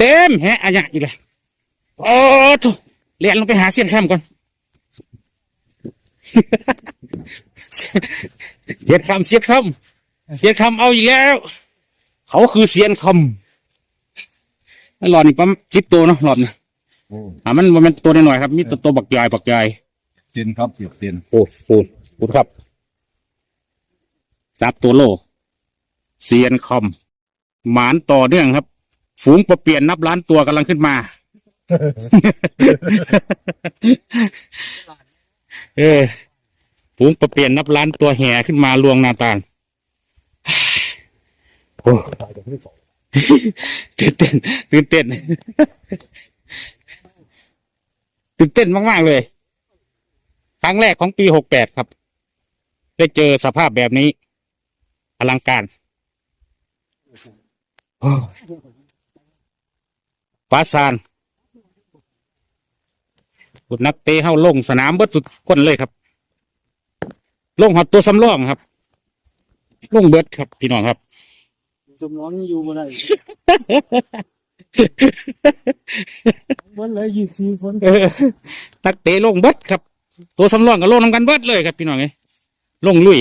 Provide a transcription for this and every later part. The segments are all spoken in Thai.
เต็มแฮะอะเนี่ยอีกเลยโอ้ทุเรียนลงไปหาเสียนข้ามก่อนเสียนคำเสียนคำเสียนคำเอาอีกแล้ว เขาคือเสียนคำไอ้หลอดนี่ปั๊มสิบตัวเนาะหลอดนะโอ้อ่ามันมันเป็นตัวน้อยๆครับมีตัวตัวบักใหญ่บักใหญ่เตียนครับเสียบเตียนโอ้ฟูนฟูนครับซับตัวโลเซียนคอมหมานต่อเนื่องครับ ฝูงประเปลี่ยนนับล้านตัวกำลังขึ้นมา เออฝูงประเปลี่ยนนับล้านตัวแห่ขึ้นมาลวงนาตาลโอ้ตื่นเต้นตื่นเต้นตื่นเต้นมากๆเลย ครั้งแรกของปีหกแปดครับ ได้เจอสภาพแบบนี้อลังการ ฟ้าซานบุดนักเตะเข้าลงสนามเบิดสุดคนเลยครับ ลงหอดตัวสำรองครับ ลงเบิดครับพี่น้องครับสมองอยู่บ่ได้วันเลยยี่สิบสี่คนเออนักเตะลงเบิดครับ ตัวสำรองก็ลงนำกันเบิดเลยครับพี่น้องเอ้ยลงลุย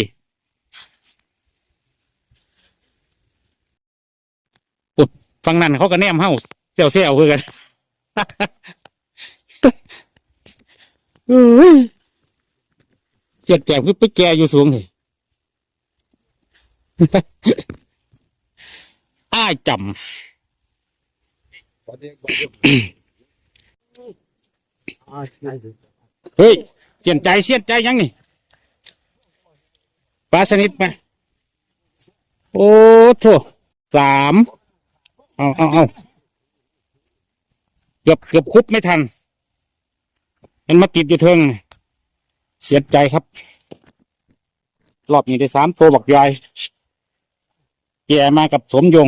อุดฟังนั่นเขาก็แนมเฮ้าเซลเซลคือกันเอ้ยเจ็ดแก่คือไปแก่อยู่สูงเลยอ้ายจอ่าใช่เลยำเฮ้ยเสียนใจเสียนใจยังนี่ปลาสนิทไหมโอ้โถสามเอาเอาเอา เกือบเกือบคุบไม่ทัน มันมาติดอยู่เทิง เสียใจครับ รอบนี้ได้สามตัวบักยายแย่มากับสมยง